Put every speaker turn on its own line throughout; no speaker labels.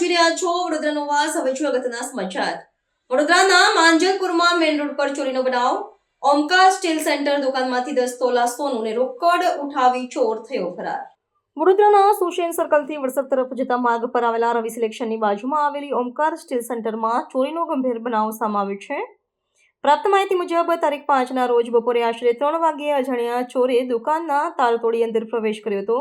જોઈ રહ્યા છો વડોદરાનો વાસ. હવે છું અગત્યના સમાચાર. વડોદરાના માંજલપુરમાં મેઇન રોડ પર ચોરીનો બનાવ. ઓમકાર સ્ટીલ સેન્ટર દુકાનમાંથી દસ તોલા સોનું ને રોકડ ઉઠાવી ચોર થયો ફરાર. વડોદરાના સુશેન સર્કલથી વડસર તરફ જતા માર્ગ પર આવેલા રવિ સિલેક્શનની બાજુમાં આવેલી ઓમકાર સ્ટીલ સેન્ટરમાં ચોરીનો ગંભીર બનાવ સામે આવ્યો છે. પ્રાપ્ત માહિતી મુજબ, તારીખ પાંચના રોજ બપોરે આશરે ત્રણ વાગ્યે અજાણ્યા ચોરે દુકાનના તાર તોડી અંદર પ્રવેશ કર્યો હતો.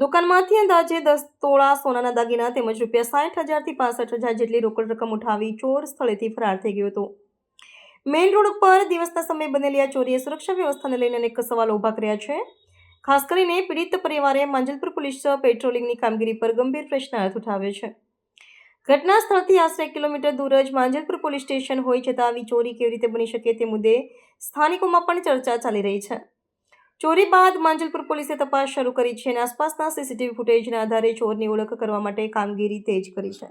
દુકાનમાંથી અંદાજે દસ તોળા સોનાના દાગીના તેમજ રૂપિયા સાઠ હજારથી પાસઠ હજાર જેટલી રોકડ રકમ ઉઠાવી ચોર સ્થળેથી ફરાર થઈ ગયો હતો. મેઇન રોડ ઉપર દિવસના સમયે બનેલી આ ચોરીએ સુરક્ષા વ્યવસ્થાને લઈને અનેક સવાલો ઊભા કર્યા છે. ખાસ કરીને પીડિત પરિવારે માંજલપુર પોલીસ પેટ્રોલિંગની કામગીરી પર ગંભીર પ્રશ્નાર્થ ઉઠાવ્યો છે. ઘટના સ્થળથી આશરે કિલોમીટર દૂર જ માંજલપુર પોલીસ સ્ટેશન હોય છતાં આવી ચોરી કેવી રીતે બની શકે તે મુદ્દે સ્થાનિકોમાં પણ ચર્ચા ચાલી રહી છે. ચોરી બાદ માંજલપુર પોલીસે તપાસ શરૂ કરી છે અને આસપાસના સીસીટીવી ફૂટેજના આધારે ચોરની ઓળખ કરવા માટે કામગીરી તેજ કરી છે.